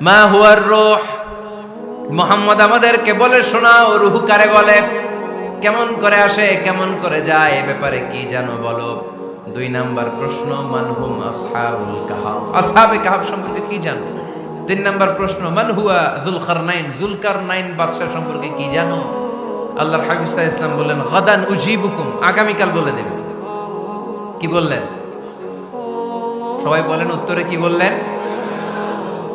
মা হুয়ার রূহ। মোহাম্মদ আমাদেরকে বলে শোনাও, রুহু কারে বলে? কেমন করে আসে, কেমন করে যায়, এ ব্যাপারে কি জানো বলো? দুই নাম্বার প্রশ্ন, মানহুম আসহাবুল কাহাফ আসহাবে কাহাফ সম্পর্কে কি জানো? তিন নাম্বার প্রশ্ন, মান হুয়া জুলকারনাইন? জুলকারনাইন বাদশা সম্পর্কে কি জানো? আল্লাহর হাবিব ইসলাম বললেন, গাদান উজিবুকুম। আগামীকাল বলে দেব। কি বললেন? সবাই বলেন, উত্তরে কি বললেন?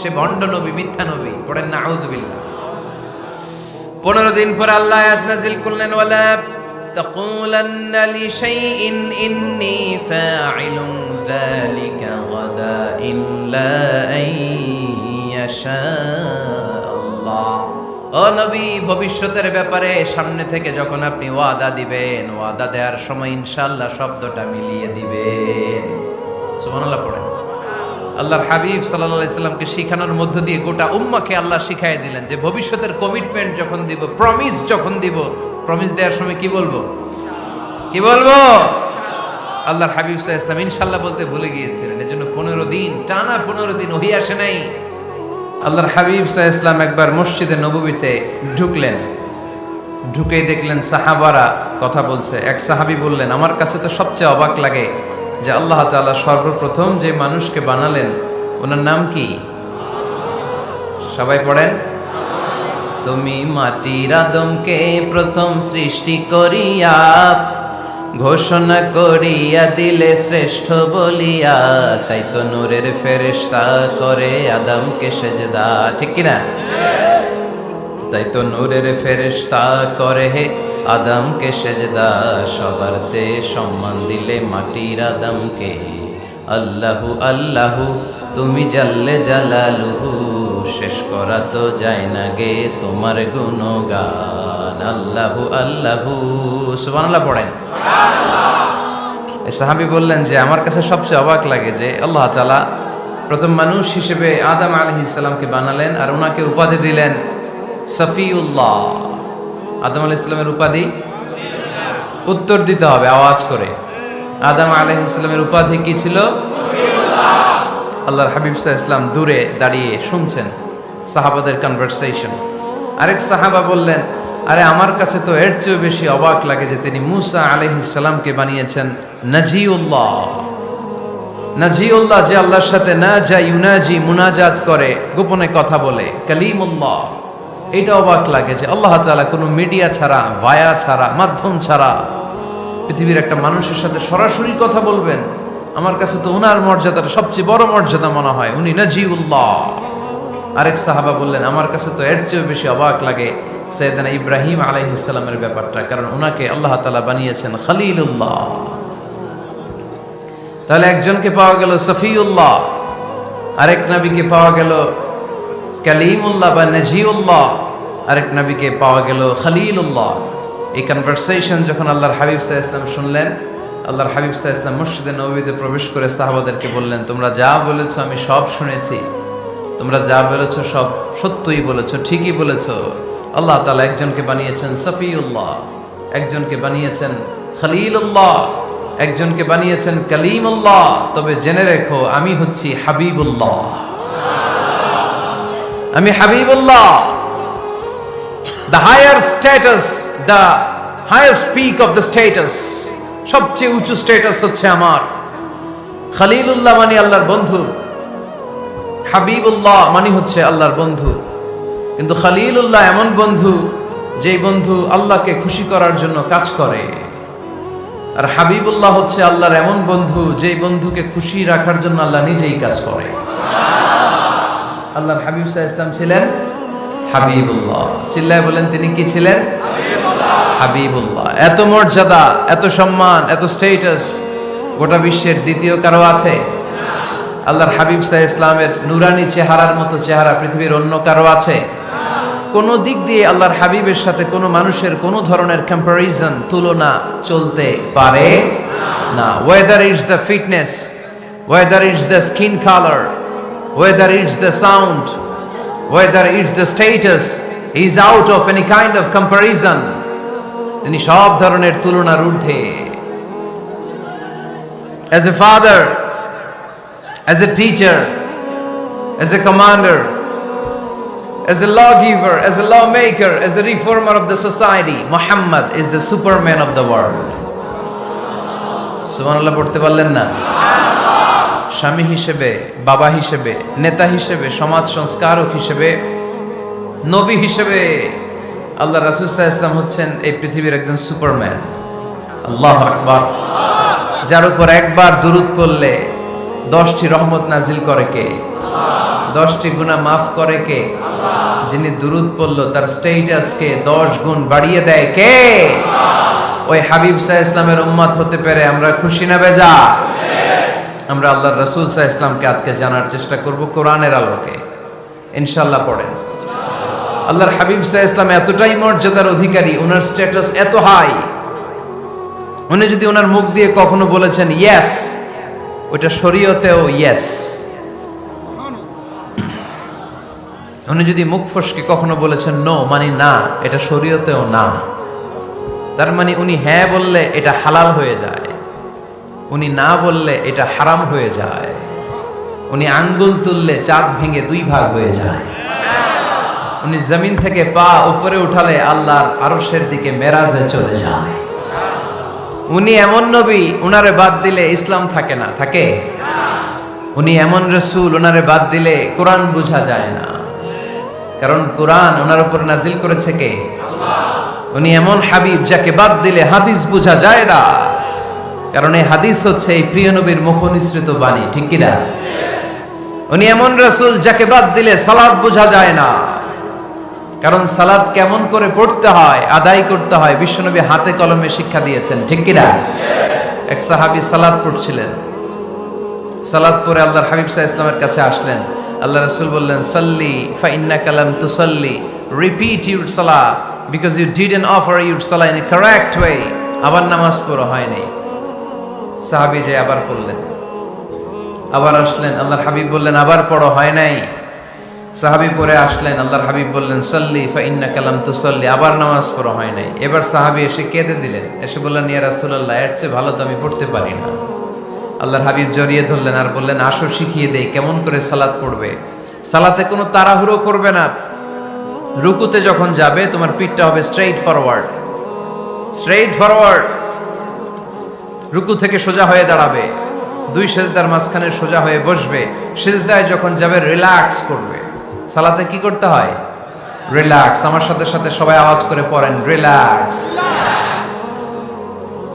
সে ভণ্ড নবী মিথ্যা নবী পড়েন না আউদুবিল্লাহ পনেরো দিন পর আল্লাহ আয়াত নাজিল করলেন ওয়ালা تقولن لشيء إني فاعل ذلك غدا إلا أن يشاء الله ও নবী ভবিষ্যতের ব্যাপারে সামনে থেকে যখন আপনি ওয়াদা দিবেন ওয়াদা দেওয়ার সময় ইনশাআল্লাহ শব্দটা মিলিয়ে দিবেন সুবহানাল্লাহ পড়েন আল্লাহর হাবিব সাল্লাহ সাল্লামকে শিখানোর মধ্য দিয়ে গোটা উম্মাকে আল্লাহ শিখাই দিলেন যে ভবিষ্যতের কমিটমেন্ট যখন দিব প্রমিস যখন দিব প্রমিস দেওয়ার সময় কি বলব? কি বলব? আল্লাহর হাবিব সাহা ইসলাম ইনশাল্লাহ বলতে ভুলে গিয়েছিলেন, এজন্য পনেরো দিন, টানা পনেরো দিন ওহি আসে নাই। আল্লাহর হাবিব সাহা ইসলাম একবার মসজিদে নবীতে ঢুকলেন। ঢুকেই দেখলেন সাহাবারা কথা বলছে। এক সাহাবি বললেন, আমার কাছে তো সবচেয়ে অবাক লাগে যে আল্লাহ তাআলা সর্বপ্রথম যে মানুষকে বানালেন, ওনার নাম কি? সবাই পড়েন। তুমি মাটির আদমকে প্রথম সৃষ্টি করিয়া, ঘোষণা করিয়া দিলে শ্রেষ্ঠ বলিয়া, তাই তো নূরের ফেরেশতা করে আদমকে সেজদা, ঠিক কিনা? তাই তো নূরের ফেরেশতা করে হে আদমকে সেজদা, সবার চেয়ে সম্মান দিলে মাটির আদমকে। আল্লাহু আল্লাহু, তুমি জাল্লে জালালুহু, শেষ করা তো যায় না গে তোমার গুণগান। আল্লাহু আল্লাহু, সুবহানাল্লাহ পড়েন। সাহাবি বললেন যে, আমার কাছে সবচেয়ে অবাক লাগে যে, আল্লাহ তাআলা প্রথম মানুষ হিসেবে আদম আলাইহিস সালামকে বানালেন আর ওনাকে উপাধি দিলেন সফিউল্লাহ। আদম আলাহ ইসলামের উপাধি উত্তর দিতে হবে, আওয়াজ করে। আদম আলাহ ইসলামের উপাধি কি ছিল? আল্লাহর হাবিব সাহা ইসলাম দূরে দাঁড়িয়ে শুনছেন সাহাবাদের কনভারসেশন আরেক সাহাবা বললেন, আরে, আমার কাছে তো এর চেয়েও বেশি অবাক লাগে যে তিনি মুসা আলহিসাল্লামকে বানিয়েছেন নাজিউল্লাহ। নাজিউল্লাহ যে আল্লাহর সাথে না যা ইউনাজি মুনাজাত করে, গোপনে কথা বলে, কালিমুল্লাহ। এটা অবাক লাগে যে আল্লাহ তালা কোনো মিডিয়া ছাড়া ভায়া ছাড়া, মাধ্যম ছাড়া পৃথিবীর একটা মানুষের সাথে সরাসরি কথা বলবেন। আমার কাছে তো উনার মর্যাদাটা সবচেয়ে বড় মর্যাদা মনে হয়, উনি নাজিউল্লাহ। আরেক সাহাবা বললেন, আমার কাছে তো এর চেয়েও বেশি অবাক লাগে সৈয়দানা ইব্রাহিম আলাইহিসসালামের ব্যাপারটা, কারণ ওনাকে আল্লাহ তালা বানিয়েছেন খলিলুল্লাহ। তাহলে একজনকে পাওয়া গেল সফিউল্লাহ, আরেক নবীকে পাওয়া গেল কালিমুল্লাহ বা নজিউল্লাহ, আরেক নবীকে পাওয়া গেল খলিলুল্লাহ। এই কনভারসেশন যখন আল্লাহর হাবিব সাহা ইসলাম শুনলেন, আল্লাহর হাবিব সাহা ইসলাম মসজিদে নবীতে প্রবেশ করে সাহাবাদেরকে বললেন, তোমরা যা বলেছ আমি সব শুনেছি। তোমরা যা বলেছ সব সত্যই বলেছ, ঠিকই বলেছ। আল্লাহ তালা একজনকে বানিয়েছেন সফিউল্লাহ, একজনকে বানিয়েছেন খলিলুল্লাহ, একজনকে বানিয়েছেন কালিমুল্লাহ। তবে জেনে রেখো, আমি হচ্ছি হাবিবুল্লাহ। আমি Habibullah. The higher status the higher speak of the status সবচেয়ে উঁচু স্ট্যাটাস হচ্ছে আমার। খালিলুল্লাহ মানে আল্লাহর বন্ধু। হাবিবুল্লাহ মানে হচ্ছে আল্লাহর বন্ধু। কিন্তু খালিলুল্লাহ এমন বন্ধু, যেই বন্ধু আল্লাহকে খুশি করার জন্য কাজ করে। আর হাবিবুল্লাহ হচ্ছে আল্লাহর এমন বন্ধু, যেই বন্ধুকে খুশি রাখার জন্য আল্লাহ নিজেই কাজ করে। আল্লাহর হাবিব সাহা ইসলাম ছিলেন হাবিবুল্লাহ। চিল্লায় বলেন, তিনি কি ছিলেন? হাবিবুল্লাহ। এত মর্যাদা, এত সম্মান, এত স্টেটাস গোটা বিশ্বের দ্বিতীয় কারও আছে? আল্লাহর হাবিব সাহ ইসলামের নুরানি চেহারার মতো চেহারা পৃথিবীর অন্য কারও আছে? কোনো দিক দিয়ে আল্লাহর হাবিবের সাথে কোনো মানুষের কোনো ধরনের কম্পারিজন তুলনা চলতে পারে না। Whether it's the fitness whether it's the skin colour Weather it's the sound weather it's the status is out of any kind of comparison তিনি সব ধরনের তুলনার ঊর্ধ্বে as a father, as a teacher, as a commander, as a lawgiver, as a lawmaker, as a reformer of the society, Muhammad is the superman of the world. সুবহানাল্লাহ পড়তে পারলেন না স্বামী হিসেবে, বাবা হিসেবে, নেতা হিসেবে, সমাজ সংস্কারক হিসেবে, নবী হিসেবে আল্লাহ রাসুল ইসলাম হচ্ছেন এই পৃথিবীর একজন সুপারম্যান। আল্লাহ আকবার। যার উপর একবার দুরুদ পড়লে দশটি রহমত নাজিল করে কে? দশটি গুণা মাফ করে কে? যিনি দুরুদ পড়ল, তার স্টেটাসকে দশ গুণ বাড়িয়ে দেয় কে? ওই হাবিব সাহা ইসলামের উম্মাদ হতে পেরে আমরা খুশি না বেজা? আমরা আল্লাহ রসুল সাহা ইসলামকে আজকে জানার চেষ্টা করব কোরআনের আলোকে। ইনশাল্লাহ পড়েন। আল্লাহর হাবিব সাহা ইসলাম এতটাই মর্যাদার অধিকারী, ওনার স্ট্যাটাস এত হাই উনি যদি ওনার মুখ দিয়ে কখনো বলেছেন ইয়েস ওইটা শরীয়তেও ইয়েস উনি যদি মুখ ফসকে কখনো বলেছেন নো মানে না, এটা শরীয়তেও না। তার মানে উনি হ্যাঁ বললে এটা হালাল হয়ে যায়। উনি না বললে এটা হারাম হয়ে যায়। উনি আঙ্গুল তুললে চাঁদ ভেঙে দুই ভাগ হয়ে যায়। উনি জমিন থেকে পা উপরে উঠালে আল্লাহর আরশের দিকে মেরাজে চলে যায়। উনি এমন নবী, উনারে বাদ দিলে ইসলাম থাকে না, থাকে? উনি এমন রসুল ওনারে বাদ দিলে কোরআন বোঝা যায় না। কারণ কোরআন ওনার উপর নাজিল করেছে কে? উনি এমন হাবিব যাকে বাদ দিলে হাদিস বোঝা যায় না। কারণ এই হাদিস হচ্ছে এই প্রিয় নবীর মুখ নিঃসৃত বাণী, ঠিক কিনা? উনি এমন রসুল যাকে বাদ দিলে সালাদ বোঝা যায় না। কারণ সালাদ কেমন করে পড়তে হয়, আদায় করতে হয়, বিশ্বনবী হাতে কলমে শিক্ষা দিয়েছেন, ঠিক কিনা? এক সাহাবি সালাদ পড়ছিলেন। সালাদ পরে আল্লাহর হাবিব সাহা ইসলামের কাছে আসলেন। আল্লাহ রসুল বললেন, সাল্লি ফাইন্না কালাম তুসল্লি, রিপিট ইউর সালা because you didn't offer your সালা ইন এ কারেক্ট ওয়ে। আবার নামাজ পড়ো হয়নি সাহাবি যে আবার পড়লেন আবার আসলেন, আল্লাহর হাবিব বললেন, আবার পড়ো, হয় নাই? সাহাবি পরে আসলেন, আল্লাহর হাবিব বললেন, সল্লি ফাইন্না কালাম তো সল্লি আবার নামাজ পড়ো, হয় নাই। এবার সাহাবি এসে কেঁদে দিলেন। এসে বললেন, ইয়া রাসূলুল্লাহ, এর চেয়ে ভালো তো আমি পড়তে পারি না। আল্লাহর হাবিব জড়িয়ে ধরলেন আর বললেন, আসো, শিখিয়ে দেই, কেমন করে সালাত পড়বে? সালাতে কোনো তাড়াহুড়ো করবে না। রুকুতে যখন যাবে, তোমার পিঠটা হবে স্ট্রেইট ফরওয়ার্ড স্ট্রেইট ফরওয়ার্ড রুকু থেকে সোজা হয়ে দাঁড়াবে। দুই সেজদার মাঝখানে সোজা হয়ে বসবে। সেজদায় যখন যাবে রিল্যাক্স করবে। সালাতে কি করতে হয়? রিল্যাক্স আমার সাথে সাথে সবাই আওয়াজ করে পড়েন রিল্যাক্স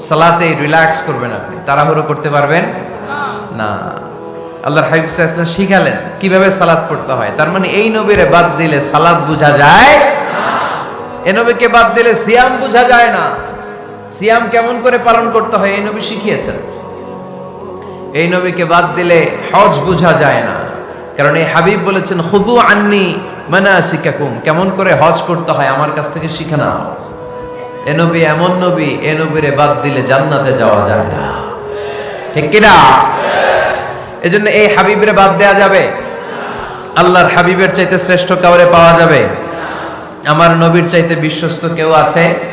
সালাতে রিল্যাক্স করবেন আপনি। তাড়াহুড়ো করতে পারবেন? না। আল্লাহর হাবিব সাল্লাল্লাহু শিখালেন কীভাবে সালাদ পড়তে হয়। তার মানে এই নবীরে বাদ দিলে সালাদ বোঝা যায় এ নবীকে বাদ দিলে সিয়াম বোঝা যায় না। সিয়াম কেমন করে পালন করতে হয়, এই নবী শিখিয়েছেন। এই নবীকে বাদ দিলে হজ বোঝা যায় না। কারণ এই হাবিব বলেছেন খুদু আন্নি মানাসিকাকুম কেমন করে হজ করতে হয়, আমার কাছ থেকে শিখে নাও। এ নবী এমন নবী, এ নবীরে বাদ দিলে জান্নাতে যাওয়া যায় না। ঠিক কিনা? এজন্য এই হাবিবরে বাদ দেয়া যাবে। আল্লাহর হাবিবের চাইতে শ্রেষ্ঠ কাউরে পাওয়া যাবে। আমার নবীর চাইতে বিশ্বস্ত কেউ আছে?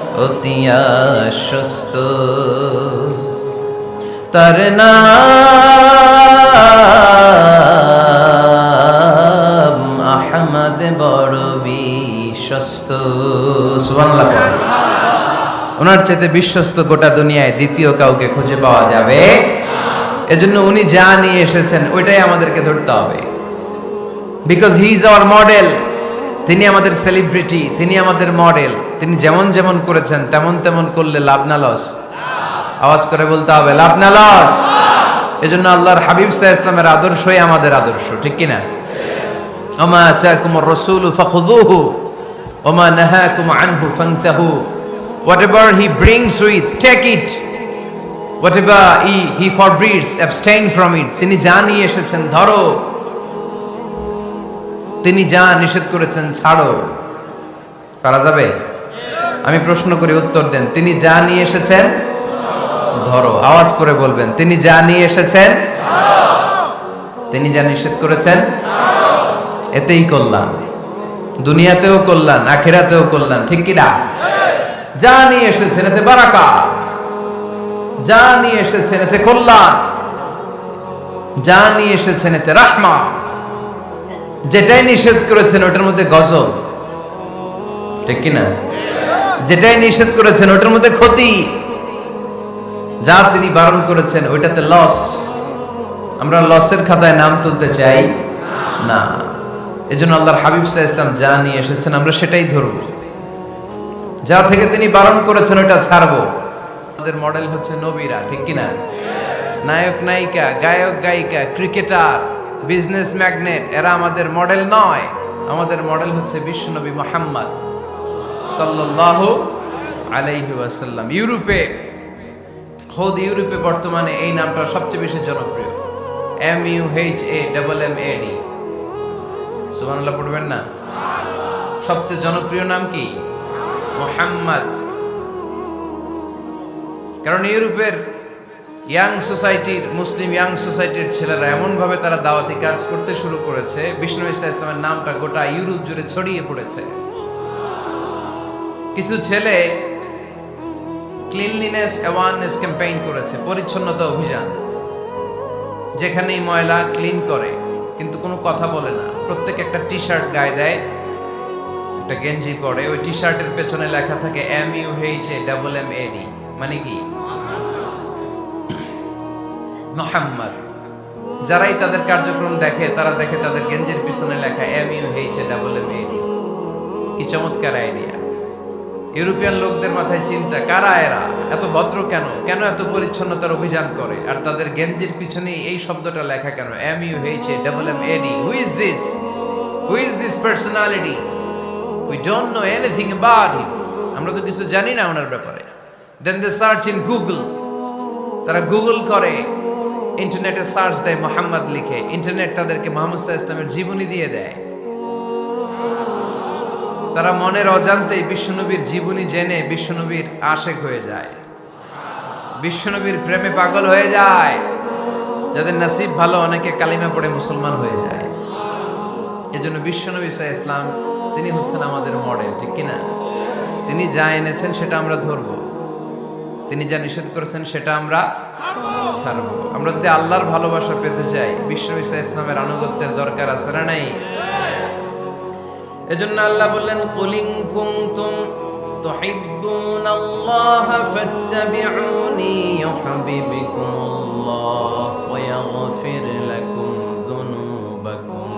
অতি আশ্বস্ত। তার আহমদ বড় বিশ্বস্ত। ওনার চাইতে বিশ্বস্ত গোটা দুনিয়ায় দ্বিতীয় কাউকে খুঁজে পাওয়া যাবে? এজন্য উনি যা নিয়ে এসেছেন, ওইটাই আমাদেরকে ধরতে হবে। Because he is our model তিনি আমাদের সেলিব্রিটি তিনি আমাদের মডেল তিনি যেমন যেমন করেছেন, তেমন তেমন করলে লাভ না লস আওয়াজ করে বলতে হবে, লাভ না লস এজন্য আল্লাহর হাবিব সাহা ইসলামের আদর্শই আমাদের আদর্শ, ঠিক কিনা? ওমা আতাকুম রসুল ফাখুযুহু, ওমা নাহাকুম আনহু ফান্তাহু। Whatever he brings with, take it. Whatever he he forbids, abstain from it তিনি যা নিয়ে এসেছেন, ধরো। তিনি যা নিষেধ করেছেন ছাড়ো। পারা যাবে? আমি প্রশ্ন করি, উত্তর দেন। তিনি যা নিয়ে এসেছেন, ধরো। আওয়াজ করে বলবেন, তিনি যা নিয়ে এসেছেন, তিনি যা নিষেধ করেছেন, এতেই কল্যাণ। দুনিয়াতেও কল্যাণ, আখেরাতেও কল্যাণ, ঠিক কিনা? যা নিয়ে এসেছেন, এতে বারাকা। যা নিয়ে এসেছেন, এতে কল্যাণ। যা নিয়ে এসেছেন, এতে রাহমা। যেটাই নিষেধ করেছেন, ওটার মধ্যে গজব। ঠিক কিনা যেটাই নিষেধ করেছেন, ওটার মধ্যে ক্ষতি। যা তিনি বারণ করেছেন, ওইটাতে লস আমরা লসের খাতায় নাম তুলতে চাই না। এজন্য আল্লাহর হাবিব সাহা ইসলাম যা নিয়ে এসেছেন, আমরা সেটাই ধরব। যা থেকে তিনি বারণ করেছেন ওটা ছাড়বো। আমাদের মডেল হচ্ছে নবীরা, ঠিক কিনা নায়ক, নায়িকা, গায়ক, গায়িকা ক্রিকেটার বিজনেস ম্যাগনেট, এরা আমাদের মডেল নয়। আমাদের মডেল হচ্ছে বিশ্বনবী মোহাম্মদ সাল্লাল্লাহু আলাইহি ওয়াসাল্লাম। ইউরোপে, খোদ ইউরোপে বর্তমানে এই নামটা সবচেয়ে বেশি জনপ্রিয়। M U H A double M A D সুবহানাল্লাহ, পড়বেন না? সবচেয়ে জনপ্রিয় নাম কি? মোহাম্মদ। কারণ ইউরোপের ইয়াং সোসাইটির মুসলিম ইয়াং সোসাইটির ছেলেরা এমনভাবে তারা দাওয়াতি কাজ করতে শুরু করেছে। বিষ্ণু ইসা ইসলামের নামটা গোটা ইউরোপ জুড়ে ছড়িয়ে পড়েছে। কিছু ছেলে ক্লিনলিনেস অ্যাওয়ারনেস ক্যাম্পেইন করেছে, পরিচ্ছন্নতা অভিযান, যেখানেই ময়লা ক্লিন করে, কিন্তু কোনো কথা বলে না। প্রত্যেক একটা টি শার্ট গায়ে দেয়, একটা গেঞ্জি পরে, ওই টি শার্টের পেছনে লেখা থাকে M U H A double M A D মানে কি? মোহাম্মদ। যারাই তাদের কার্যক্রম দেখে, তারা দেখে তাদের গেঞ্জির পিছনে লেখা M U H A double M A D কি চমৎকার আইডিয়া ইউরোপিয়ান লোকদের মাথায় চিন্তা, কারা এরা? এত ভদ্র কেন? কেন এত পরিচ্ছন্নতার অভিযান করে? আর তাদের গেঞ্জির পিছনে এই শব্দটা লেখা কেন? M U H A double M A D who is this who is this personality we don't know anything about him আমরা তো কিছু জানি না ওনার ব্যাপারে। Then they search in Google তারা গুগল করে। ইন্টারনেটে সার্চ দেয় মোহাম্মদ লিখে, ইন্টারনেট তাদেরকে মোহাম্মদ ইসলামের জীবনী দিয়ে দেয়। তারা মনের অজান্তেই বিশ্বনবীর জীবনী জেনে বিশ্বনবীর আশেক হয়ে যায়। বিশ্বনবীর প্রেমে পাগল হয়ে যায়। যাদের নাসিব ভালো, অনেকে কালিমা পড়ে মুসলমান হয়ে যায়। এজন্য বিশ্বনবী সাহা ইসলাম তিনি হচ্ছেন আমাদের মডেল ঠিক কিনা? তিনি যা এনেছেন সেটা আমরা ধরব। তিনি যা নিষেধ করেছেন সেটা আমরা ছাড়ব আমরা যদি আল্লাহর ভালোবাসা পেতে চাই বিশ্বনবী সাহা ইসলামের আনুগত্যের দরকার আছে না নাই এজন্য আল্লাহ বললেন কুলিং কুনতুম تحبون الله فاتبعوني يحببكم الله ويغفر لكم ذنوبكم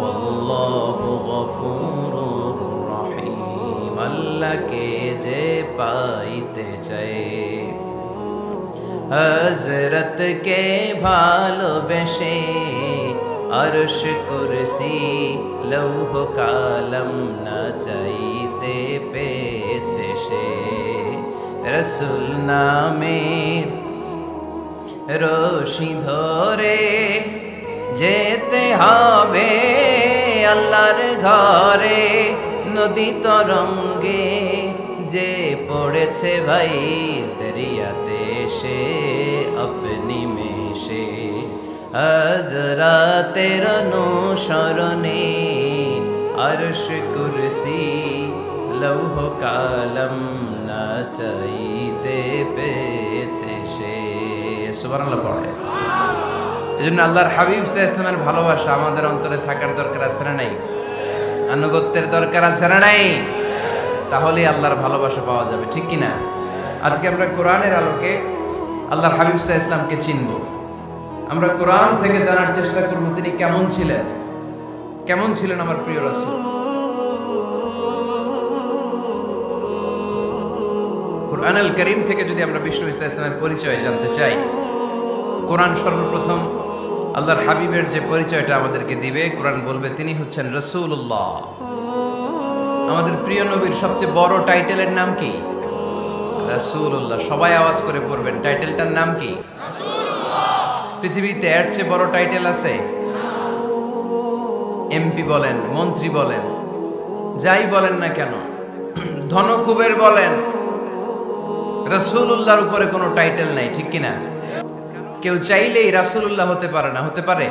والله غفور رحيم আল্লাহকে যে পাইতে চায় হজরতকে ভালোবেসে আরশ কুরসি লৌহ কালম না চাইতে পেয়েছে সে রসুল নামের রশি ধরে যেতে হবে আল্লাহর ঘরে নদী তরঙ্গে যে পড়েছে ভাই দরিয়াতে সে আপনি মেশে। হজরাতের অনুসরণে আরশ কুরসি লৌহ কালম না চাইতে পেয়েছে সে। সুবহানাল্লাহ পড়ে। এই জন্য আল্লাহর হাবিব সাহা ইসলামের ভালোবাসা আমাদের অন্তরে থাকার দরকার আছে না নাই? আনুগত্যের দরকার আছে না নাই? তাহলেই আল্লাহর ভালোবাসা পাওয়া যাবে, ঠিক কি না আজকে আমরা কোরআনের আলোকে আল্লাহর হাবিব সাহ ইসলামকে চিনব। আমরা কোরআন থেকে জানার চেষ্টা করব, তিনি কেমন ছিলেন? কেমন ছিলেন আমার প্রিয় রাসুল? কোরআনাল করিম থেকে যদি আমরা বিষ্ণু ইসা ইসলামের পরিচয় জানতে চাই, কোরআন সর্বপ্রথম আল্লাহর হাবিবের যে পরিচয়টা আমাদেরকে দিবে, কোরআন বলবে, তিনি হচ্ছেন রসুল্লাহ আমাদের প্রিয় নবীর সবচেয়ে বড় টাইটেলের নাম কি? রাসূলুল্লাহ, সবাই আওয়াজ করে পড়বেন। টাইটেলটার নাম কি? পৃথিবীতে এর চেয়ে বড় টাইটেল আছে? এমপি বলেন, মন্ত্রী বলেন, যাই বলেন না কেন, ধনকুবের বলেন, রাসূলুল্লাহর উপরে কোনো টাইটেল নাই, ঠিক কিনা? কেউ চাইলেই রাসূলুল্লাহ হতে পারে না, হতে পারে?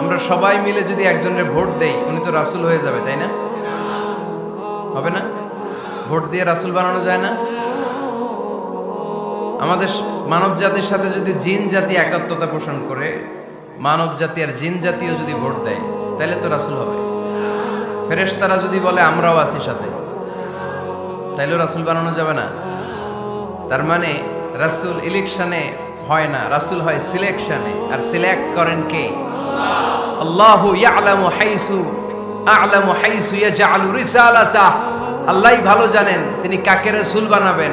আমরা সবাই মিলে যদি একজনের ভোট দেই, উনি তো রাসূল হয়ে যাবে, তাই না? হবে না? ভোট দিয়ে রাসূল বানানো যায় না? আমাদের মানব জাতির সাথে যদি জিন জাতি একাত্মতা পোষণ করে, মানব জাতি আর জিন জাতিও যদি ভোট দেয় তাহলে তো রাসূল হবে। ফেরেশতারা যদি বলে, আমরাও আছি সাথে, তাইলেও রাসূল বানানো যাবে না। তার মানে রাসূল ইলেকশনে হয় না, রাসূল হয় সিলেকশনে আর সিলেক্ট করেন কে? আল্লাহু ইয়ালামু হাইসু আ'লামু হাইসু ইয়াজআলু রিসালাতাহ আল্লাহই ভালো জানেন তিনি কাকে রাসূল বানাবেন।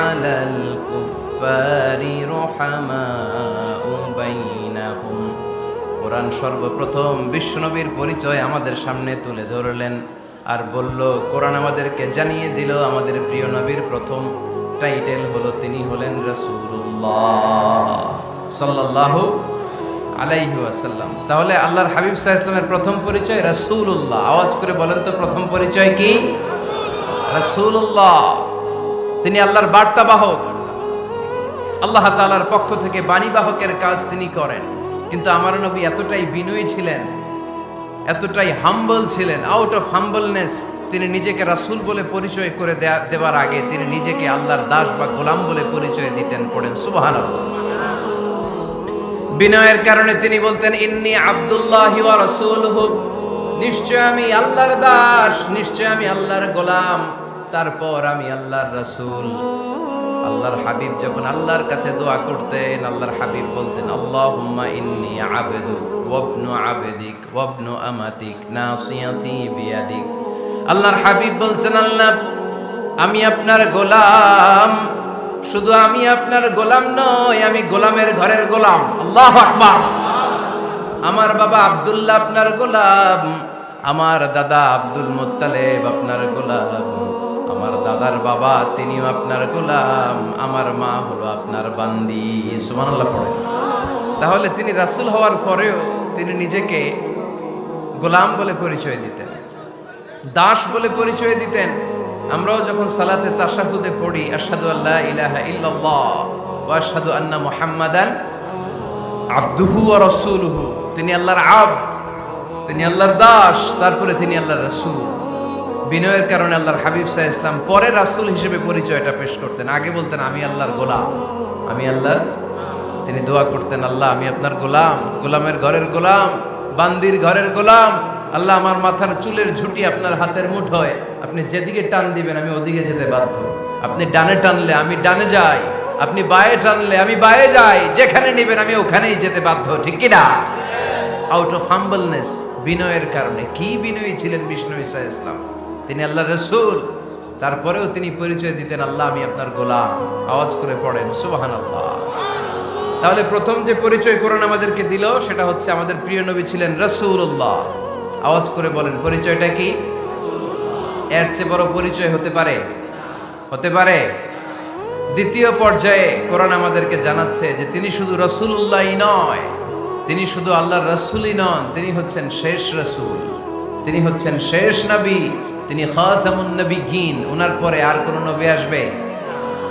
الكفار رحماء بينهم কোরআন সর্বপ্রথম বিশ্বনবীর পরিচয় আমাদের সামনে তুলে ধরলেন আর বলল কোরআন আমাদেরকে জানিয়ে দিল আমাদের প্রিয় নবীর প্রথম টাইটেল হলো তিনি হলেন রাসূলুল্লাহ সাল্লাল্লাহু আলাইহি ওয়াসাল্লাম তাহলে আল্লাহর হাবিব সাহা ইসলামের প্রথম পরিচয় রাসূলুল্লাহ আওয়াজ করে বলেন তো প্রথম পরিচয় কি রাসূলুল্লাহ তিনি আল্লাহর বার্তাবাহক আল্লাহ তাআলার পক্ষ থেকে বাণীবাহকের কাজ তিনি করেন। কিন্তু আমার নবী এতটাই বিনয়ী ছিলেন, এতটাই হাম্বল ছিলেন আউট অফ হাম্বলনেস তিনি নিজেকে রাসূল বলে পরিচয় করে দেওয়ার আগে তিনি নিজেকে আল্লাহর দাস বা গোলাম বলে পরিচয় দিতেন পড়েন। সুবহানাল্লাহ। বিনয়ের কারণে তিনি বলতেন, ইন্নি আব্দুল্লাহ ওয়া রাসূলুহু। নিশ্চয় আমি আল্লাহর দাস, নিশ্চয় আমি আল্লাহর গোলাম, তারপর আমি আল্লাহর রাসূল। আল্লাহর হাবিব যখন আল্লাহর কাছে দোয়া করতেন, আল্লাহর হাবিব বলতেন, আল্লাহুম্মা ইন্নি আবেদুক ওয়াবনু আবেদিক ওয়াবনু আমাতিক নাসিয়াতি বিয়াদিক। আল্লাহর হাবিব বলতেন আল্লাহ, আমি আপনার গোলাম। শুধু আমি আপনার গোলাম নই, আমি গোলামের ঘরের গোলাম। আল্লাহ আকবার। আমার বাবা আব্দুল্লাহ আপনার গোলাম, আমার দাদা আব্দুল মোত্তালেব আপনার গোলাম। আমার দাদার বাবা, তিনিও আপনার গোলাম, আমার মা হলো আপনার বান্দি। সুবহানাল্লাহ পড়ে। তাহলে তিনি রাসূল হওয়ার পরেও তিনি নিজেকে গোলাম বলে পরিচয় দিতেন, দাস বলে পরিচয় দিতেন। আমরাও যখন সালাতে তাশাহুদে পড়ি আসাদু আল্লাহ ইলাহা ইল্লাল্লাহ ওয়া আশহাদু আন্না মুহাম্মাদান আবদুহু ওয়া রাসূলুহু। তিনি আল্লাহর আবদ, তিনি আল্লাহর দাস, তারপরে তিনি আল্লাহর রাসূল। বিনয়ের কারণে আল্লাহর হাবিব সাহ ইসলাম পরে রাসূল হিসেবে পরিচয়টা পেশ করতেন। আগে বলতেন, আমি আল্লাহর গোলাম। আমি আল্লাহর, তিনি দোয়া করতেন, আল্লাহ, আমি আপনার গোলাম। গোলামের ঘরের গোলাম, বান্দির ঘরের গোলাম। আল্লাহ, আমার মাথার চুলের ঝুঁটি আপনার হাতের মুঠোয় আপনি যেদিকে টান দিবেন, আমি ওদিকে যেতে বাধ্য। আপনি ডানে টানলে আমি ডানে যাই। আপনি বায়ে টানলে আমি বায়ে যাই। যেখানে নেবেন, আমি ওখানেই যেতে বাধ্য। ঠিক কি না আউট অফ হাম্বলনেস বিনয়ের কারণে। কি বিনয়ী ছিলেন বিষ্ণু ইসা ইসলাম? তিনি আল্লাহ রসুল। তারপরেও তিনি পরিচয় দিতেন, আল্লাহ, আমি আপনার গোলাম। আওয়াজ করে পড়েন সুবাহান আল্লাহ তাহলে প্রথম যে পরিচয় কোরআন আমাদেরকে দিল, সেটা হচ্ছে আমাদের প্রিয় নবী ছিলেন রসুল্লাহ আওয়াজ করে বলেন, পরিচয়টা কি? এর চেয়ে বড় পরিচয় হতে পারে? হতে পারে। দ্বিতীয় পর্যায়ে কোরআন আমাদেরকে জানাচ্ছে যে তিনি শুধু রসুল্লাহই নয়, তিনি শুধু আল্লাহর রসুলই নন, তিনি হচ্ছেন শেষ রসুল। তিনি হচ্ছেন শেষ নবী। তিনি খাতামুন ওনার পরে আর কোন নবী আসবে?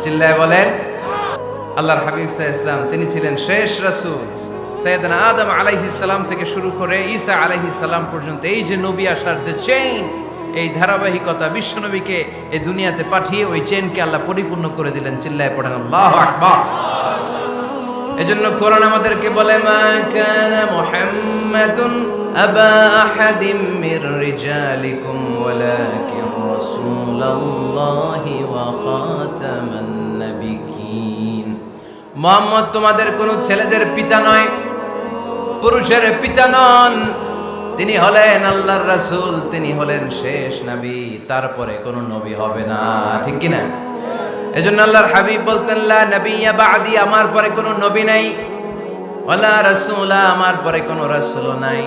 চিল্লায় বলেন, আল্লাহর হাবিব সাহ ইসলাম তিনি ছিলেন শেষ রাসূল। সৈয়দনা আদম আলাইহিস সালাম থেকে শুরু করে ঈসা আলাইহিস সালাম পর্যন্ত এই যে নবী আসার দ্য চেইন এই ধারাবাহিকতা বিশ্বনবীকে এই দুনিয়াতে পাঠিয়ে ওই চেনকে আল্লাহ পরিপূর্ণ করে দিলেন। চিল্লায় পড়েন, আল্লাহ আকবার। এজন্য কোরআন আমাদেরকে বলে, মা কানা মুহাম্মাদুন আবা আহাদিম মির রিজালিকুম ওয়ালাকিন রাসূলুল্লাহি ওয়া খাতামান নাবিয়িন মুহাম্মদ তোমাদের কোনো ছেলেদের পিতা নয়, পুরুষের পিতা নন। তিনি হলেন আল্লাহর রাসূল, তিনি হলেন শেষ নবী, তারপরে কোনো নবী হবে না, ঠিক কি না এজন্য আল্লাহর হাবিব বলতেন, লা নবিয়্যা বাদি, আমার পরে কোনো নবী নাই। ওয়ালা রাসূলা, আমার পরে কোনো রাসূল নাই।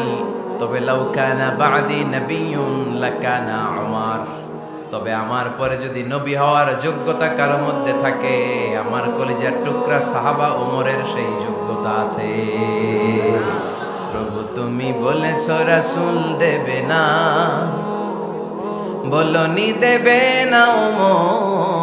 তবে লাউ কানা বাদি নবিয়্যুন লাকানা উমার। তবে আমার পরে যদি নবী হওয়ার যোগ্যতা কারও মধ্যে থাকে, আমার কলিজার টুকরা সাহাবা ওমরের সেই যোগ্যতা আছে। প্রভু, তুমি বলেছ রাসূল দেবে না। বলনি দেবে না ওমর